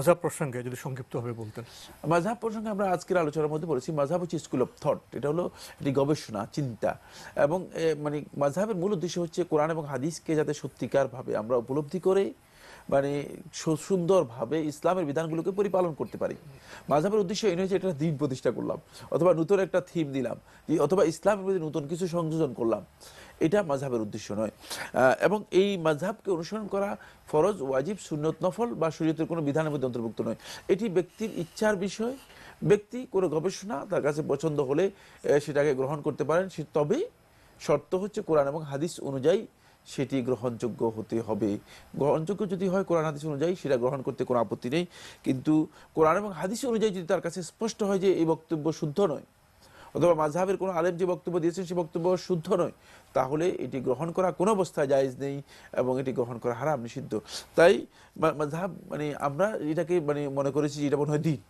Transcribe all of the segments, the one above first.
আজাব প্রসঙ্গে যদি সংক্ষিপ্তভাবে বলতেন। মাঝাব প্রসঙ্গে আমরা আজকের আলোচনার মধ্যে বলেছি মাঝাব হচ্ছে স্কুল অফ থট এটা হলো একটি গবেষণা, চিন্তা। এবং মানে মাঝাবের মূল উদ্দেশ্য হচ্ছে কোরআন এবং হাদিসকে যাতে সত্যিকারভাবে আমরা উপলব্ধি করে মানে সুন্দরভাবে ইসলামের বিধানগুলোকে পরিপালন করতে পারি। মাঝহাবের উদ্দেশ্য এই নয় যে এটা দিন প্রতিষ্ঠা করলাম, অথবা নতুন একটা থিম দিলাম অথবা ইসলামের মধ্যে নতুন কিছু সংযোজন করলাম। এটা মাঝহাবের উদ্দেশ্য নয়। এবং এই মাঝহাবকে অনুসরণ করা ফরজ, ওয়াজিব, সুন্নত নফল বা শরীয়তের কোনো বিধানের মধ্যে অন্তর্ভুক্ত নয়। এটি ব্যক্তির ইচ্ছার বিষয়, ব্যক্তি কোনো গবেষণা তার কাছে পছন্দ হলে সেটাকে গ্রহণ করতে পারেন। সে তবেই শর্ত হচ্ছে কোরআন এবং হাদিস অনুযায়ী সেটি গ্রহণযোগ্য হতে হবে। গ্রহণযোগ্য যদি হয়, কোরআন, হাদিস অনুযায়ী সেটা গ্রহণ করতে কোনো আপত্তি নেই। কিন্তু কোরআন এবং হাদিস অনুযায়ী যদি তার কাছে স্পষ্ট হয় যে এই বক্তব্য শুদ্ধ নয়, অথবা মাঝহাবের কোনো আলেম যে বক্তব্য দিয়েছেন সে বক্তব্য শুদ্ধ নয়, তাহলে এটি গ্রহণ করা কোনো অবস্থায় জায়েজ নেই এবং এটি গ্রহণ করা হারাম, নিষিদ্ধ। তাই মাঝহাব মানে আমরা এটাকে মানে মনে করেছি এটা মনে হয় দিন।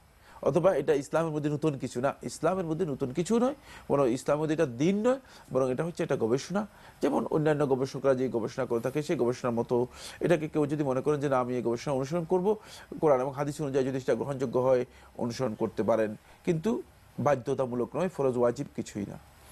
অথবা এটা ইসলামের মধ্যে নতুন কিছু না, ইসলামের মধ্যে নতুন কিছু নয়, বরং ইসলামের মধ্যে এটা দিন নয়, বরং এটা হচ্ছে একটা গবেষণা। যেমন অন্যান্য গবেষকরা যে গবেষণা করে থাকে, সেই গবেষণার মতো এটাকে কেউ যদি মনে করেন যে, না, আমি এই গবেষণা অনুসরণ করব কোরআন এবং হাদিস অনুযায়ী যদি সেটা গ্রহণযোগ্য হয়, অনুসরণ করতে পারেন। কিন্তু বাধ্যতামূলক নয়, ফরজ ওয়াজিব কিছুই না।